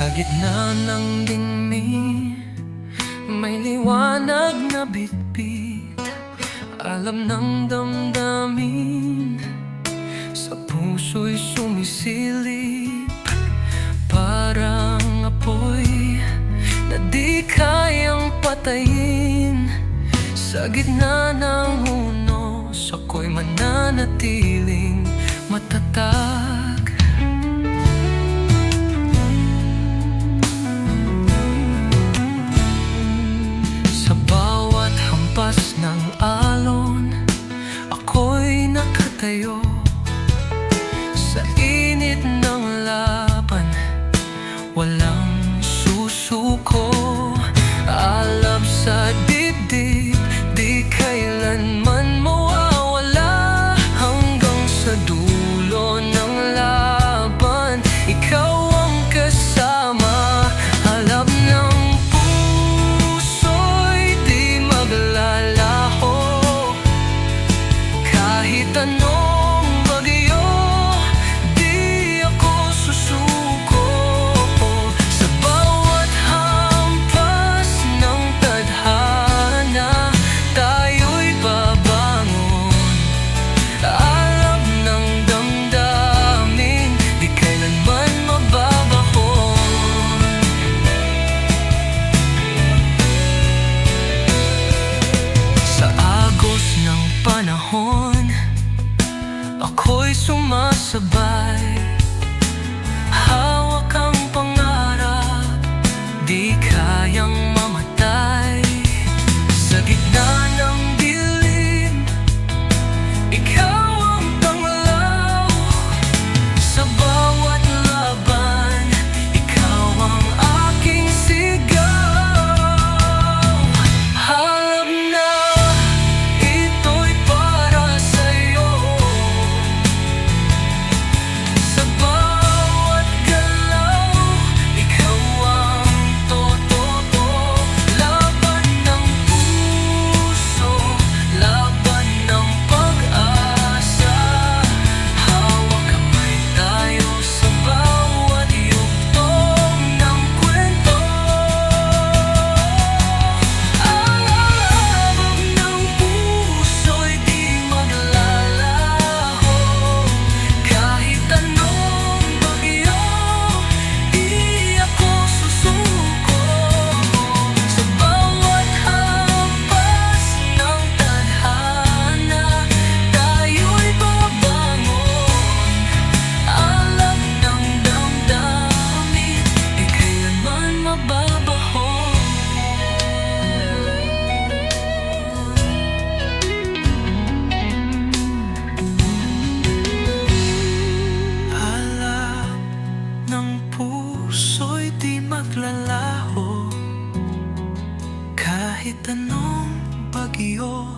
Sa gitna ng dingding May liwanag na bitbit. Alam ng damdamin Sa puso'y sumisilip. Parang apoy Na di kayang patayin. Sa gitna ng unos Ako'y mananatiling matatag kayo Sa init ng laban. Walang susuko Alab sa dibdib. too much about maglalaho. Kahit anong bagyo